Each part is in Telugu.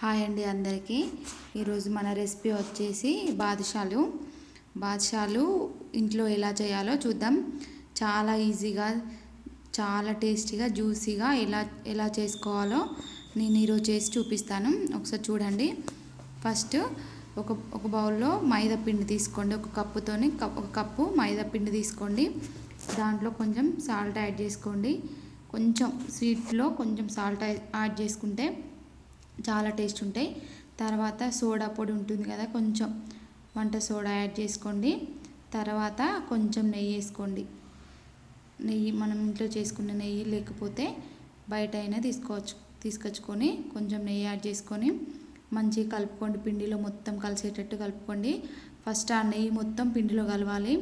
హాయ్ అండి అందరికీ. ఈరోజు మన రెసిపీ వచ్చేసి బాదుషాలు. బాదుషాలు ఇంట్లో ఎలా చేయాలో చూద్దాం. చాలా ఈజీగా చాలా టేస్టీగా జ్యూసీగా ఎలా ఎలా చేసుకోవాలో నేను ఈరోజు చేసి చూపిస్తాను. ఒకసారి చూడండి. ఫస్ట్ ఒక ఒక బౌల్లో మైదా పిండి తీసుకోండి. ఒక కప్పుతోని ఒక కప్పు మైదా పిండి తీసుకోండి. దాంట్లో కొంచెం సాల్ట్ యాడ్ చేసుకోండి. కొంచెం స్వీట్లో కొంచెం సాల్ట్ యాడ్ చేసుకుంటే చాలా టేస్ట్ ఉంటాయి. తర్వాత సోడా పొడి ఉంటుంది కదా కొంచెం వంట సోడా యాడ్ చేసుకోండి. తర్వాత కొంచెం నెయ్యి వేసుకోండి. నెయ్యి మనం ఇంట్లో చేసుకున్న నెయ్యి లేకపోతే బయట అయినా తీసుకోవచ్చు తీసుకొచ్చుకొని కొంచెం నెయ్యి యాడ్ చేసుకొని మంచిగా కలుపుకోండి. పిండిలో మొత్తం కలిసేటట్టు కలుపుకోండి. ఫస్ట్ ఆ నెయ్యి మొత్తం పిండిలో కలవాలి.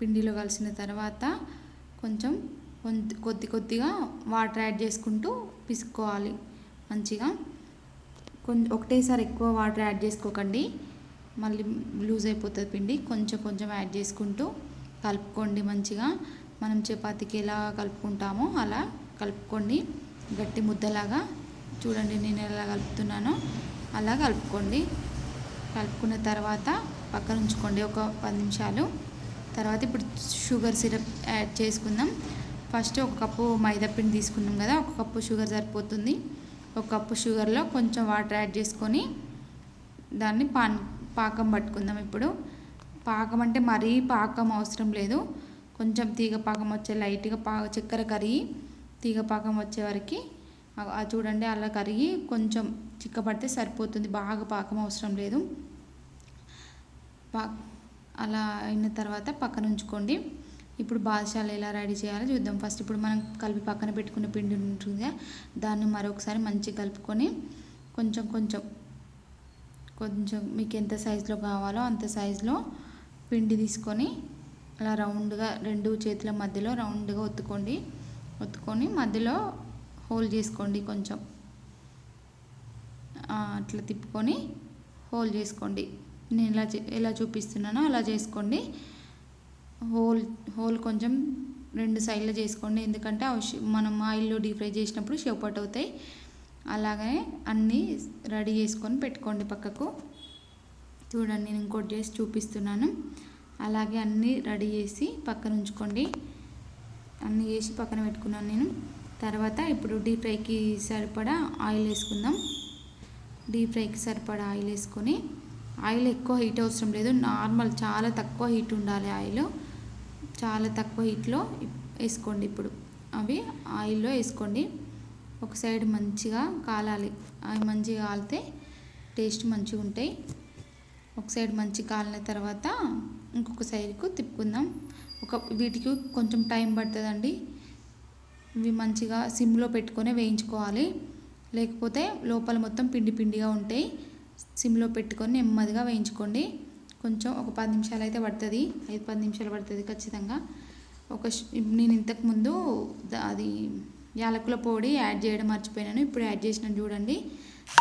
పిండిలో కలిసిన తర్వాత కొంచెం కొద్ది కొద్దిగా వాటర్ యాడ్ చేసుకుంటూ పిసుకోవాలి మంచిగా. కొంచెం ఒకటేసారి ఎక్కువ వాటర్ యాడ్ చేసుకోకండి. మళ్ళీ లూజ్ అయిపోతుంది పిండి. కొంచెం కొంచెం యాడ్ చేసుకుంటూ కలుపుకోండి మంచిగా. మనం చపాతీకి ఎలా కలుపుకుంటామో అలా కలుపుకోండి. గట్టి ముద్దలాగా. చూడండి నేను ఎలా కలుపుతున్నానో. అలా కలుపుకోండి. కలుపుకున్న తర్వాత పక్కన ఉంచుకోండి ఒక పది నిమిషాలు. తర్వాత ఇప్పుడు షుగర్ సిరప్ యాడ్ చేసుకుందాం. ఫస్ట్ ఒక కప్పు మైదా పిండి తీసుకున్నాం కదా ఒక కప్పు షుగర్ సరిపోతుంది. ఒక కప్పు షుగర్లో కొంచెం వాటర్ యాడ్ చేసుకొని దాన్ని పాన్ పాకం పట్టుకుందాం ఇప్పుడు. పాకం అంటే మరీ పాకం అవసరం లేదు. కొంచెం తీగ పాకం వచ్చే లైట్గా పా చక్కెర కరిగి తీగ పాకం వచ్చే వరకు చూడండి అలా కరిగి కొంచెం చిక్కపడితే సరిపోతుంది. బాగా పాకం అవసరం లేదు. పా అలా అయిన తర్వాత పక్కన ఉంచుకోండి. ఇప్పుడు బాదుషాలు ఎలా రెడీ చేయాలో చూద్దాం. ఫస్ట్ ఇప్పుడు మనం కలిపి పక్కన పెట్టుకున్న పిండి ఉంటుంది దాన్ని మరొకసారి మంచిగా కలుపుకొని కొంచెం కొంచెం కొంచెం మీకు ఎంత సైజులో కావాలో అంత సైజులో పిండి తీసుకొని అలా రౌండ్గా రెండు చేతుల మధ్యలో రౌండ్గా ఒత్తుకోండి. ఒత్తుకొని మధ్యలో హోల్ చేసుకోండి కొంచెం. అట్లా తిప్పుకొని హోల్ చేసుకోండి. నేను ఎలా ఎలా చూపిస్తున్నానో అలా చేసుకోండి. హోల్ హోల్ కొంచెం రెండు సైడ్లు చేసుకోండి. ఎందుకంటే అవి మనం ఆయిల్లో డీప్ ఫ్రై చేసినప్పుడు షేపట్ అవుతాయి. అలాగే అన్నీ రెడీ చేసుకొని పెట్టుకోండి పక్కకు. చూడండి నేను ఇంకోటి చేసి చూపిస్తున్నాను. అలాగే అన్నీ రెడీ చేసి పక్కన ఉంచుకోండి. అన్నీ చేసి పక్కన పెట్టుకున్నాను నేను. తర్వాత ఇప్పుడు డీప్ ఫ్రైకి సరిపడా ఆయిల్ వేసుకుందాం. డీప్ ఫ్రైకి సరిపడా ఆయిల్ వేసుకొని ఆయిల్ ఎక్కువ హీట్ అవసరం లేదు. నార్మల్ చాలా తక్కువ హీట్ ఉండాలి ఆయిల్. చాలా తక్కువ హీట్లో వేసుకోండి ఇప్పుడు. అవి ఆయిల్లో వేసుకోండి. ఒక సైడ్ మంచిగా కాలాలి. అవి మంచిగా కాలితే టేస్ట్ మంచిగా ఉంటాయి. ఒక సైడ్ మంచి కాలిన తర్వాత ఇంకొక సైడ్కు తిప్పుకుందాం. ఒక వీటికి కొంచెం టైం పడుతుందండి. ఇవి మంచిగా సిమ్లో పెట్టుకొని వేయించుకోవాలి. లేకపోతే లోపల మొత్తం పిండి పిండిగా ఉంటాయి. సిమ్లో పెట్టుకొని నెమ్మదిగా వేయించుకోండి. కొంచెం ఒక పది నిమిషాలు అయితే పడుతుంది. ఐదు పది నిమిషాలు పడుతుంది ఖచ్చితంగా. ఒక నేను ఇంతకుముందు అది యాలకుల పొడి యాడ్ చేయడం మర్చిపోయినాను. ఇప్పుడు యాడ్ చేసినాను చూడండి.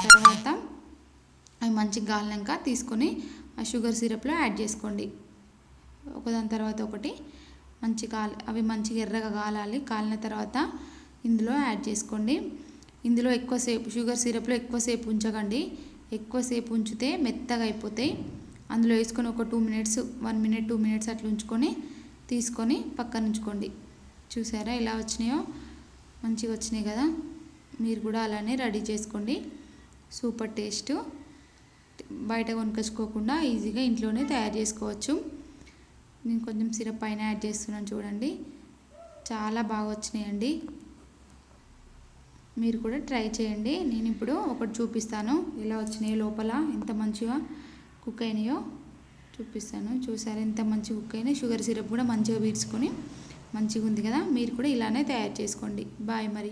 తర్వాత అవి మంచిగా గాలినాక తీసుకొని ఆ షుగర్ సిరప్లో యాడ్ చేసుకోండి. ఒకదాని తర్వాత ఒకటి. మంచి కాలి అవి మంచిగా ఎర్రగా కాలాలి కాలిన తర్వాత ఇందులో యాడ్ చేసుకోండి. ఇందులో ఎక్కువసేపు షుగర్ సిరప్లో ఎక్కువసేపు ఉంచకండి. ఎక్కువసేపు ఉంచితే మెత్తగా అయిపోతాయి. అందులో వేసుకొని ఒక two minutes one minute two minutes అట్లా ఉంచుకొని తీసుకొని పక్కన ఉంచుకోండి. చూసారా ఎలా వచ్చినాయో? మంచిగా వచ్చినాయి కదా? మీరు కూడా అలానే రెడీ చేసుకోండి. Super taste. బయట కొనుకొచ్చుకోకుండా ఈజీగా ఇంట్లోనే తయారు చేసుకోవచ్చు. నేను కొంచెం సిరప్ పైన యాడ్ చేస్తున్నాను చూడండి. చాలా బాగా వచ్చినాయండి. మీరు కూడా ట్రై చేయండి. నేను ఇప్పుడు ఒకటి చూపిస్తాను. ఎలా వచ్చినాయి లోపల ఎంత మంచిగా కుక్ అయినాయో చూపిస్తాను. చూసారు ఎంత మంచి కుక్ అయినా షుగర్ సిరప్ కూడా మంచిగా పీడ్చుకొని మంచిగా ఉంది కదా. మీరు కూడా ఇలానే తయారు చేసుకోండి. బాయ్ మరి.